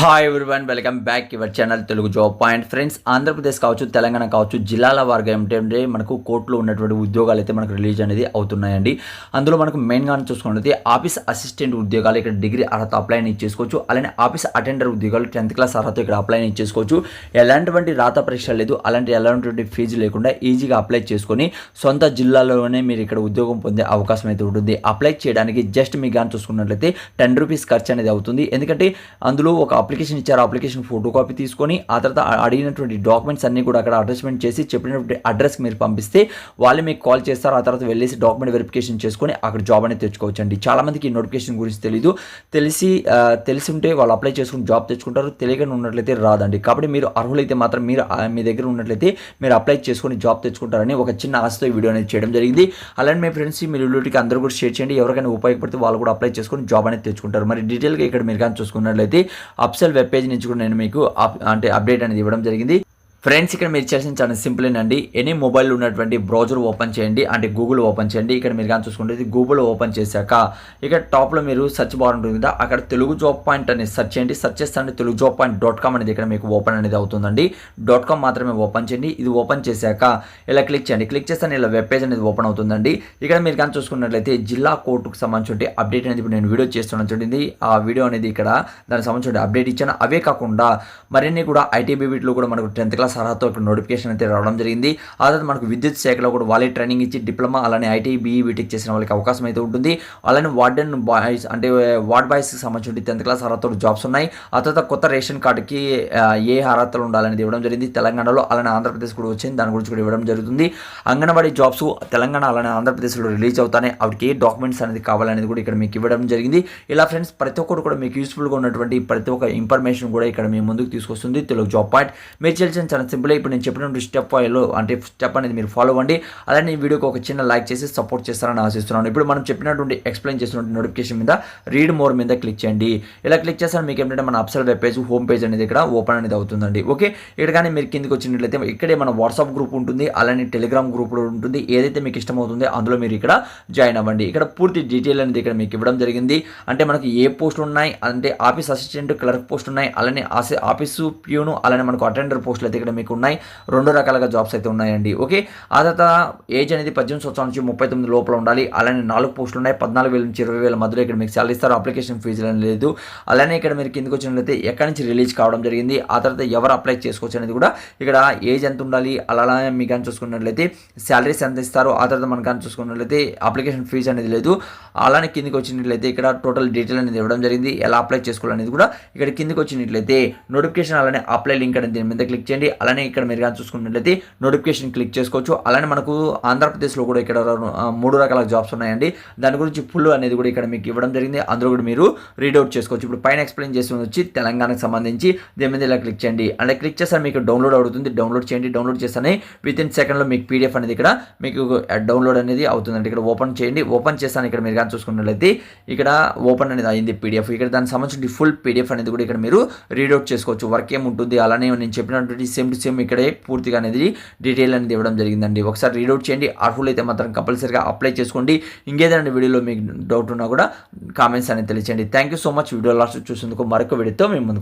Hi one welcome back your channel Telugu job point friends Andhra Pradesh కావచ్చు తెలంగాణ కావచ్చు జిల్లాల వారిగా ఏమిటంటే మనకు కోర్టులో ఉన్నటువంటి ఉద్యోగాలు అయితే మనకు రిలీజ్ అనేది అవుతున్నాయండి. అందులో మనకు మెయిన్గా చూసుకున్నది ఆఫీస్ అసిస్టెంట్ ఉద్యోగాలు ఇక్కడ డిగ్రీ అర్హత అప్లై చేసుకోవచ్చు. అలానే ఆఫీస్ అటెండర్ ఉద్యోగాలు టెన్త్ క్లాస్ అర్హత ఇక్కడ అప్లై చేసుకోవచ్చు. ఎలాంటివంటి రాత పరీక్ష లేదు అలాంటి ఎలాంటి ఫీజు లేకుండా ఈజీగా అప్లై చేసుకొని సొంత జిల్లాలోనే మీరు ఇక్కడ ఉద్యోగం పొందే అవకాశం అయితే ఉంటుంది. అప్లై చేయడానికి జస్ట్ మీకు కానీ చూసుకున్నట్లయితే టెన్ రూపీస్ ఖర్చు అనేది అవుతుంది. ఎందుకంటే అందులో ఒక అప్లికేషన్ ఇచ్చారు. అప్లికేషన్ ఫోటో కాపీ తీసుకొని ఆ తర్వాత అడిగినటువంటి డాక్యుమెంట్స్ అన్ని కూడా అక్కడ అటాచ్మెంట్ చేసి చెప్పినటువంటి అడ్రస్కి మీరు పంపిస్తే వాళ్ళు మీకు కాల్ చేస్తారు. ఆ తర్వాత వెళ్ళేసి డాక్యుమెంట్ వెరిఫికేషన్ చేసుకొని అక్కడ జాబ్ అనేది తెచ్చుకోవచ్చు అండి చాలామందికి ఈ నోటిఫికేషన్ గురించి తెలీదు. తెలిసి తెలిసి ఉంటే వాళ్ళు అప్లై చేసుకుని జాబ్ తెచ్చుకుంటారు. తెలియకుండా ఉన్నట్లయితే రాదండి. కాబట్టి మీరు అర్హులైతే మాత్రం మీరు మీ దగ్గర ఉన్నట్లయితే మీరు అప్లై చేసుకొని జాబ్ తెచ్చుకుంటారని ఒక చిన్న ఆశతో ఈ వీడియో అనేది చేయడం జరిగింది. అలానే మీ ఫ్రెండ్స్ మీ రిలేటివ్కి అందరూ కూడా షేర్ చేయండి. ఎవరికైనా ఉపయోగపడితే వాళ్ళు కూడా అప్లై చేసుకొని జాబ్ అనేది తెచ్చుకుంటారు. మరి డీటెయిల్గా ఇక్కడ మీరు కానీ చూసుకున్నట్లయితే అప్సెల్ వెబ్ పేజ్ నుంచి కూడా నేను మీకు అప్- అంటే అప్డేట్ అనేది ఇవ్వడం జరిగింది. ఫ్రెండ్స్ ఇక్కడ మీరు చేసిన చాలా సింపుల్ అండి ఎనీ మొబైల్ ఉన్నటువంటి బ్రౌజర్ ఓపెన్ చేయండి. అంటే గూగుల్ ఓపెన్ చేయండి. ఇక్కడ మీరు కానీ చూసుకుంటే గూగుల్ ఓపెన్ చేశాక ఇక్కడ టాప్లో మీరు సెర్చ్ బార్ ఉంటుంది కదా అక్కడ తెలుగు జాబ్ పాయింట్ అనేది సెర్చ్ చేయండి. సెర్చ్ చేస్తాను Telugu job point dot com అనేది ఇక్కడ మీకు ఓపెన్ అనేది అవుతుందండి. డాట్ కామ్ మాత్రమే ఓపెన్ చేయండి. ఇది ఓపెన్ చేశాక ఇలా క్లిక్ చేయండి. క్లిక్ చేస్తాను ఇలా వెబ్ పేజ్ అనేది ఓపెన్ అవుతుందండి. ఇక్కడ మీరు కానీ చూసుకున్నట్లయితే జిల్లా కోర్టుకు సంబంధించి అప్డేట్ అనేది ఇప్పుడు నేను వీడియో చేస్తున్నాను చూడండి. ఆ వీడియో అనేది ఇక్కడ దానికి సంబంధించి అప్డేట్ ఇచ్చాను. అవే కాకుండా మరిన్ని కూడా ఐటీబీబీట్లో కూడా మనకు టెన్త్ క్లాస్ సలహాతో ఇక్కడ నోటిఫికేషన్ అయితే రావడం జరిగింది. ఆ తర్వాత మనకు విద్యుత్ శాఖలో కూడా వాళ్ళే ట్రైనింగ్ ఇచ్చి డిప్లొమా అలానే ఐటీ బీఈ బీటెక్ చేసిన వాళ్ళకి అవకాశం అయితే ఉంటుంది. అలానే వార్డెన్ బాయ్స్ అంటే వార్డ్ బాయ్స్కి సంబంధించి టెన్త్ క్లాస్ అర్హతలు జాబ్స్ ఉన్నాయి. ఆ తర్వాత కొత్త రేషన్ కార్డుకి ఏ అర్హతలు ఉండాలనేది ఇవ్వడం జరిగింది. తెలంగాణలో అలానే ఆంధ్రప్రదేశ్ కూడా వచ్చింది. దాని గురించి కూడా ఇవ్వడం జరుగుతుంది. అంగన్వాడీ జాబ్స్ తెలంగాణ అలానే ఆంధ్రప్రదేశ్లో రిలీజ్ అవుతాయి వాటికి ఏ డాక్యుమెంట్స్ అనేది కావాలనేది కూడా ఇక్కడ మీకు ఇవ్వడం జరిగింది. ఇలా ఫ్రెండ్స్ ప్రతి ఒక్కరు కూడా మీకు యూస్ఫుల్గా ఉన్నటువంటి ప్రతి ఒక్క ఇన్ఫర్మేషన్ కూడా ఇక్కడ మీ ముందుకు తీసుకొస్తుంది. Telugu job point. మీరు చేసిన చాలా సింపుల్ ఇప్పుడు నేను చెప్పినటువంటి స్టెప్ ఫైవ్లో అంటే స్టెప్ అనేది మీరు ఫాలో అవ్వండి. అలానే ఈ వీడియోకి ఒక చిన్న లైక్ చేసి సపోర్ట్ చేస్తారని ఆశిస్తున్నాను. ఇప్పుడు మనం చెప్పినటువంటి ఎక్స్ప్లెయిన్ చేసినటువంటి నోటిఫికేషన్ మీద రీడ్ మోర్ మీద క్లిక్ చేయండి. ఇలా క్లిక్ చేస్తాను మీకు ఏంటంటే మన అప్సల్ వెబ్ పేజ్ హోమ్ పేజ్ అనేది ఇక్కడ ఓపెన్ అనేది అవుతుందండి. ఓకే ఇక్కడ కానీ మీరు కిందకి వచ్చినట్లయితే ఇక్కడే మన వాట్సాప్ గ్రూప్ ఉంటుంది అలానే టెలిగ్రామ్ గ్రూప్ ఉంటుంది. ఏదైతే మీకు ఇష్టమవుతుందో అందులో మీరు ఇక్కడ జాయిన్ అవ్వండి. ఇక్కడ పూర్తి డీటెయిల్ అనేది ఇక్కడ మీకు ఇవ్వడం జరిగింది. అంటే మనకి ఏ పోస్టులు ఉన్నాయి? అంటే ఆఫీస్ అసిస్టెంట్ క్లర్క్ పోస్ట్ ఉన్నాయి. అలానే ఆఫీసు ప్యూను అలానే మనకు అటెండర్ పోస్టులు అయితే ఇక్కడ ఇక్కడ మీకు ఉన్నాయి రెండు రకాలుగా జాబ్స్ అయితే ఉన్నాయండి. ఓకే? ఆ తర్వాత ఏజ్ అనేది పద్దెనిమిది సంవత్సరాల నుంచి ముప్పై తొమ్మిది లోపల ఉండాలి. అలానే నాలుగు పోస్టులు ఉన్నాయి. పద్నాలుగు వేల నుంచి ఇరవై వేల మధ్యలో ఇక్కడ మీకు సాలరీ ఇస్తారు. అప్లికేషన్ ఫీజు అనేది లేదు. అలానే ఇక్కడ మీరు కిందకి వచ్చినట్లయితే ఎక్కడి నుంచి రిలీజ్ కావడం జరిగింది. ఆ తర్వాత ఎవరు అప్లై చేసుకోవచ్చు అనేది కూడా ఇక్కడ ఏజ్ ఎంత ఉండాలి? అలా మీకు కానీ చూసుకున్నట్లయితే శాలరీస్ ఎంత ఇస్తారు? ఆ తర్వాత మనం కానీ చూసుకున్నట్లయితే అప్లికేషన్ ఫీజు అనేది లేదు. అలానే కిందకి వచ్చినట్లయితే ఇక్కడ టోటల్ డీటెయిల్ అనేది ఇవ్వడం జరిగింది. ఎలా అప్లై చేసుకోవాలనేది కూడా ఇక్కడ కిందకి వచ్చినట్లయితే నోటిఫికేషన్ అలానే అప్లై లింక్ అనేది దీని మీద క్లిక్ చేయండి. అలానే ఇక్కడ మీరు కానీ చూసుకున్నట్లయితే నోటిఫికేషన్ క్లిక్ చేసుకోవచ్చు. అలానే మనకు ఆంధ్రప్రదేశ్లో కూడా ఇక్కడ మూడు రకాల జాబ్స్ ఉన్నాయండి. దాని గురించి ఫుల్ అనేది కూడా ఇక్కడ మీకు ఇవ్వడం జరిగింది. అందులో కూడా మీరు రీడౌట్ చేసుకోవచ్చు. ఇప్పుడు పైన ఎక్స్ప్లెయిన్ చేసి వచ్చి తెలంగాణకు సంబంధించి దీని మీద ఇలా క్లిక్ చేయండి. అలా క్లిక్ చేస్తే మీకు డౌన్లోడ్ అవుతుంది. డౌన్లోడ్ చేయండి. డౌన్లోడ్ చేస్తేనే విత్ ఇన్ సెకండ్లో మీకు పీడిఎఫ్ అనేది ఇక్కడ మీకు డౌన్లోడ్ అనేది అవుతుందండి. ఇక్కడ ఓపెన్ చేయండి. ఓపెన్ చేస్తాను ఇక్కడ మీరు కానీ చూసుకున్నట్లయితే ఇక్కడ ఓపెన్ అనేది అయింది పీడిఎఫ్ ఇక్కడ దానికి సంబంధించి ఫుల్ పీడిఎఫ్ అనేది కూడా ఇక్కడ మీరు రీడౌట్ చేసుకోవచ్చు. వర్క్ ఏముంటుంది? అలానే నేను చెప్పినటువంటి సేమ్ టు సేమ్ ఇక్కడే పూర్తిగా అనేది డీటెయిల్ అనేది ఇవ్వడం జరిగిందండి. ఒకసారి రీడౌట్ చేయండి. అర్హులు అయితే మాత్రం కంపల్సరీగా అప్లై చేసుకోండి. ఇంకేదైనా వీడియోలో మీకు డౌట్ ఉన్నా కూడా కామెంట్స్ అనేది తెలియచేయండి. Thank you so much video last చూసేందుకు మరొక వీడియోతో మేము ముందు